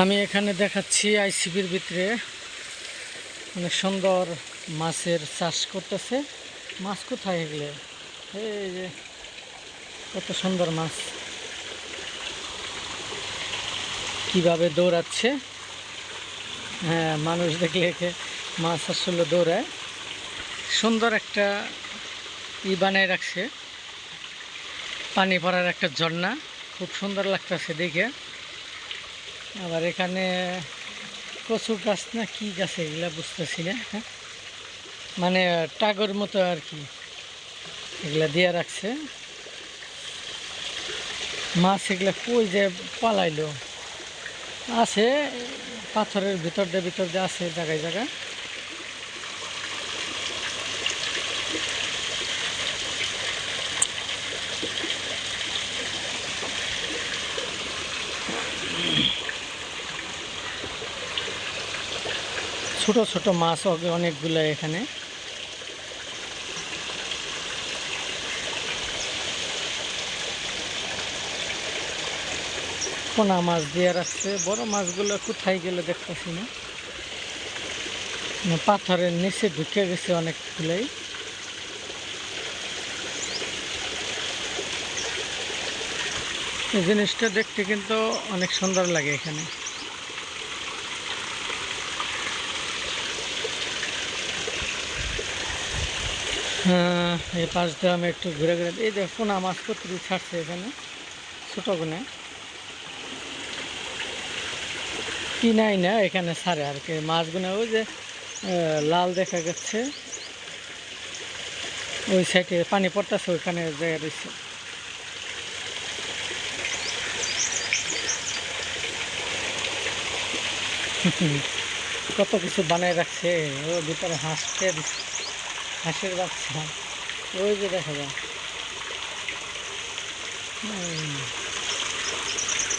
আমি এখানে দেখাচ্ছি আইসিবির ভিতরে অনেক সুন্দর মাছের চাষ করতেছে। মাছ কোথায় এগুলো? এই যে, কত সুন্দর মাছ। কীভাবে দৌড়াচ্ছে? হ্যাঁ মানুষ দেখলে একে মাছ আসলে দৌড়ায়। সুন্দর একটা ই বানায় রাখছে। পানি পড়ার একটা ঝর্ণা। খুব সুন্দর লাগতেছে দেখে। আবার এখানে কচু গাছ না কি গাছ এগুলা বুঝতেছি না হ্যাঁ? মানে টাগর মতো আর কি এগুলা দিয়ে রাখছে। মাছ এগুলা কই যে পালাইলো। আছে, পাথরের ভিতর দিয়ে ভিতর দিয়ে আছে জায়গায় জায়গায়। ছোট ছোট মাছ হবে অনেকগুলো এখানে। পোনা মাছ দিয়ে রাখছে। বড় মাছগুলো কোথায় গেলে দেখতেছি না। না, পাথরের নিচে ঢুকে গেছে অনেকগুলোই। এই জিনিসটা দেখতে কিন্তু অনেক সুন্দর লাগে এখানে। এই পাশ দিয়ে আমি একটু ঘুরে ঘুরে এই যে পোনা মাছ কতটুকু ছাড়ছে এখানে, ছোটো গুনে কিনাই না, এখানে ছাড়ে আর কি। মাছগুলো ওই যে লাল দেখা যাচ্ছে ওই সাইডে পানি পড়তেছে, ওইখানে জায়গা রয়েছে। কত কিছু বানায় রাখছে, ও ভিতরে হাঁস খেয়ে দিচ্ছে হাঁসের বাচ্চা। ওই যে দেখা যায়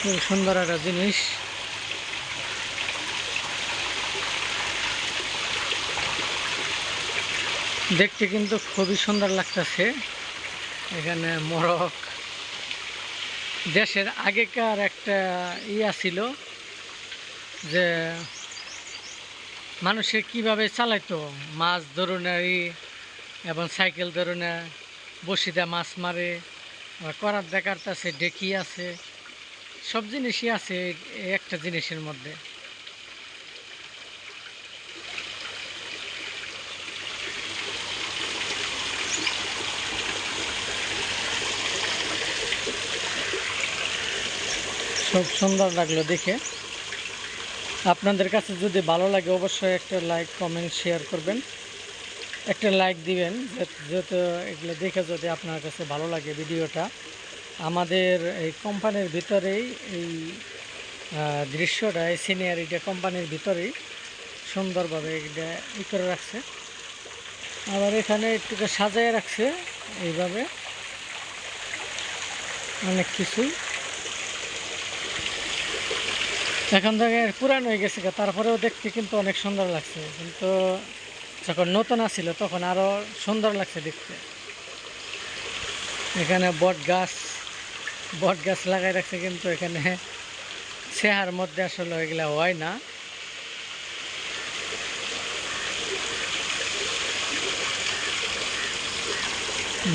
খুব সুন্দর একটা জিনিস। দেখতে কিন্তু খুবই সুন্দর লাগতেছে। এখানে মরক দেশের আগেকার একটা ইয়া ছিল যে মানুষে কীভাবে চালাইতো? মাছ ধরুনারি এবং সাইকেল ধরে না বসিদা মাছ মারে করার দেখার আছে, ডেকি আছে, সব জিনিসই আছে একটা জিনিসের মধ্যে। সব সুন্দর লাগল দেখে। আপনাদের কাছে যদি ভালো লাগে, অবশ্যই একটা লাইক, কমেন্ট, শেয়ার করবেন। একটা লাইক দিবেন যেহেতু এগুলো দেখে যদি আপনার কাছে ভালো লাগে ভিডিওটা। আমাদের এই কোম্পানির ভিতরেই এই দৃশ্যটা, এই সিনিয়রিটা কোম্পানির ভিতরেই সুন্দরভাবে এটা ই করে রাখছে। আবার এখানে একটু সাজায় রাখছে, এইভাবে অনেক কিছু। এখন থেকে পুরান হয়ে গেছে তারপরেও দেখতে কিন্তু অনেক সুন্দর লাগছে। কিন্তু যখন নতুন আসছিল, তখন আরও সুন্দর লাগছে দেখতে। এখানে বট গাছ বট গাছ লাগাই রাখছে কিন্তু এখানে চেহার মধ্যে আসলে এগুলা হয় না।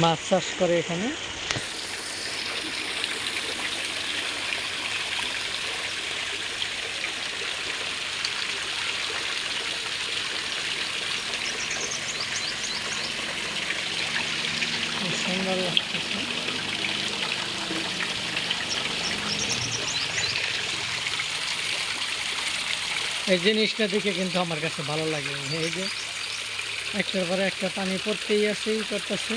মাছ চাষ করে এখানে খুব সুন্দর লাগতেছে এই জিনিসটা দেখে কিন্তু আমার কাছে ভালো লাগে। এই যে একটার পরে একটা পানি পড়তেই আছে করতেছে।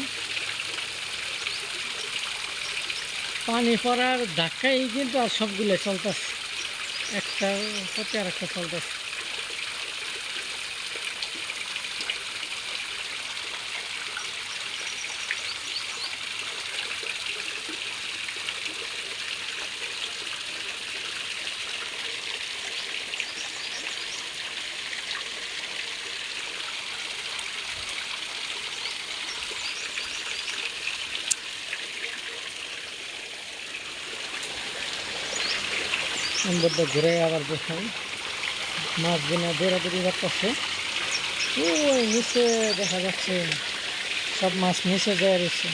পানি পড়ার ধাক্কাই কিন্তু আর সবগুলো চলতেছে। একটা প্রতি আর একটা চলতেছে। সুন্দরটা ঘুরে আবার দেখাই। মাছ বিনা বেড়াবেড়ি করতেছে ওই নিচে দেখা যাচ্ছে সব মাছ নিচে যায় রয়েছে।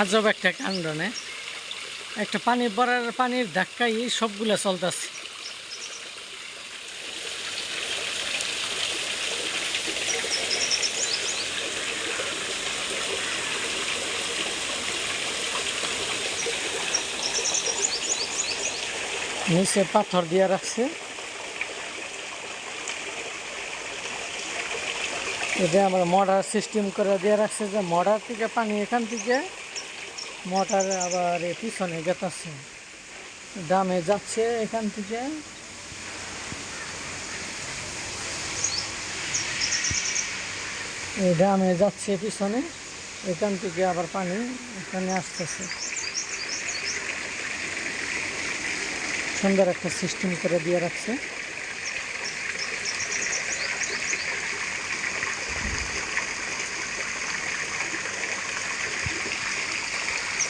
আজব একটা কাণ্ড না একটা পানি পড়ার পানির ধাক্কাই সবগুলো চলতেছে। নিচে পাথর দিয়ে রাখছে। এটা আমরা মডার সিস্টেম করে দিয়ে রাখছে যে মডার থেকে পানি এখান থেকে মোটর আবার পিছনে গেতাছে। দামে যাচ্ছে এখান থেকে। এই দামে যাচ্ছে পিছনে, এখান থেকে আবার পানি এখানে আসতেছে। সুন্দর একটা সিস্টেম করে দিয়ে রাখছে।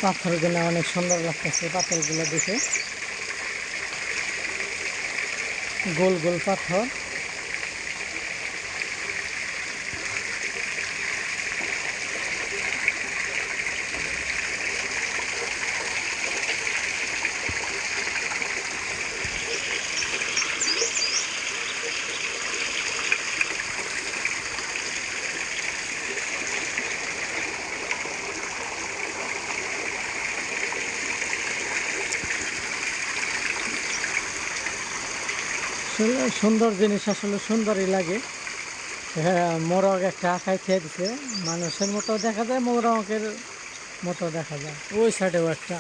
পাথরগুলো অনেক সুন্দর লাগতেছে পাথরগুলো দেখে। গোল গোল পাথর। আসলে সুন্দর জিনিস আসলে সুন্দরই লাগে। হ্যাঁ মোরগ একটা আঁকায় খেয়ে দিছে। মানুষের মতো দেখা যায়, মোরগের মতো দেখা যায়। ওই সাইডেও একটা।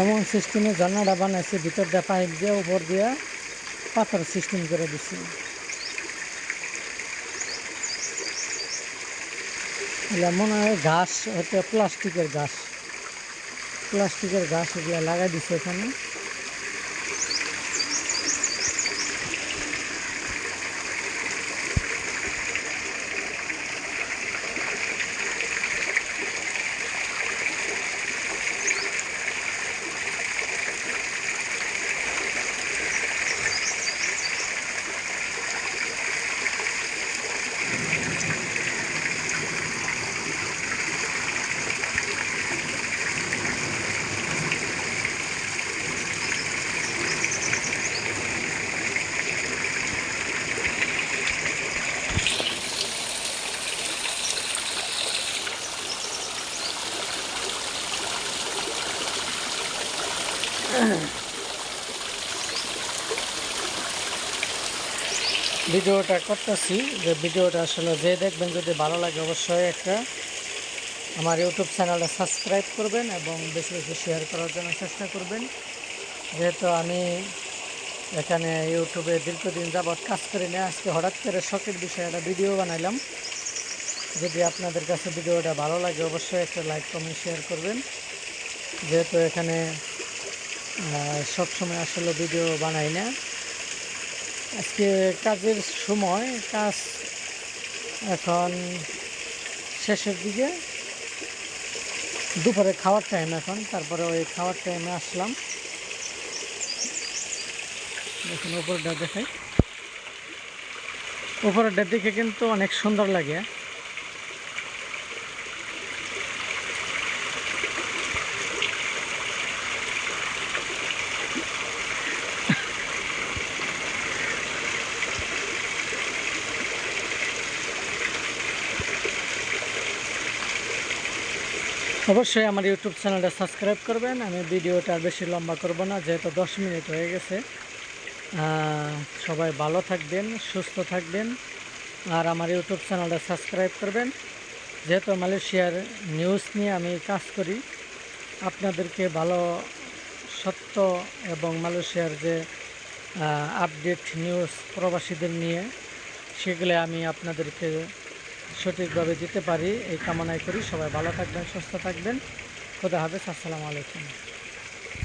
এমন সিস্টেমে ঝর্ণাটা বানাইছে, ভিতর দিয়ে পাইপ দিয়ে, উপর দিয়ে পাথর সিস্টেম করে দিছে। মনে হয় ঘাস হচ্ছে প্লাস্টিকের ঘাস। প্লাস্টিকের ঘাস এগুলো লাগাই দিছে এখানে। ভিডিওটা করতেছি, যে ভিডিওটা আসলে যে দেখবেন যদি ভালো লাগে অবশ্যই একটা আমার ইউটিউব চ্যানেলটা সাবস্ক্রাইব করবেন এবং বেশি বেশি শেয়ার করার জন্য চেষ্টা করবেন। যেহেতু আমি এখানে ইউটিউবে দীর্ঘদিন যাবৎ কাজ করি না আজকে হঠাৎ করে শখের বিষয়ে একটা ভিডিও বানাইলাম। যদি আপনাদের কাছে ভিডিওটা ভালো লাগে অবশ্যই একটা লাইক, কমেন্ট, শেয়ার করবেন। যেহেতু এখানে সবসময় আসলে ভিডিও বানাই না আজকে কাজের সময়, কাজ এখন শেষের দিকে। দুপুরে খাওয়ার টাইম এখন, তারপরে ওই খাওয়ার টাইমে আসলাম। দেখুন, উপরটা দেখাই। উপরটা দেখে কিন্তু অনেক সুন্দর লাগে। অবশ্যই আমার ইউটিউব চ্যানেলটা সাবস্ক্রাইব করবেন। আমি ভিডিওটা বেশি লম্বা করব না, যেহেতু দশ মিনিট হয়ে গেছে। সবাই ভালো থাকবেন, সুস্থ থাকবেন, আর আমার ইউটিউব চ্যানেলটা সাবস্ক্রাইব করবেন। যেহেতু মালয়েশিয়ার নিউজ নিয়ে আমি কাজ করি, আপনাদেরকে ভালো, সত্য এবং মালয়েশিয়ার যে আপডেট নিউজ প্রবাসীদের নিয়ে, সেগুলো আমি আপনাদেরকে সঠিকভাবে যেতে পারি, এই কামনাই করি। সবাই ভালো থাকবেন, সুস্থ থাকবেন। খোদা হাফেজ, আসসালামু আলাইকুম।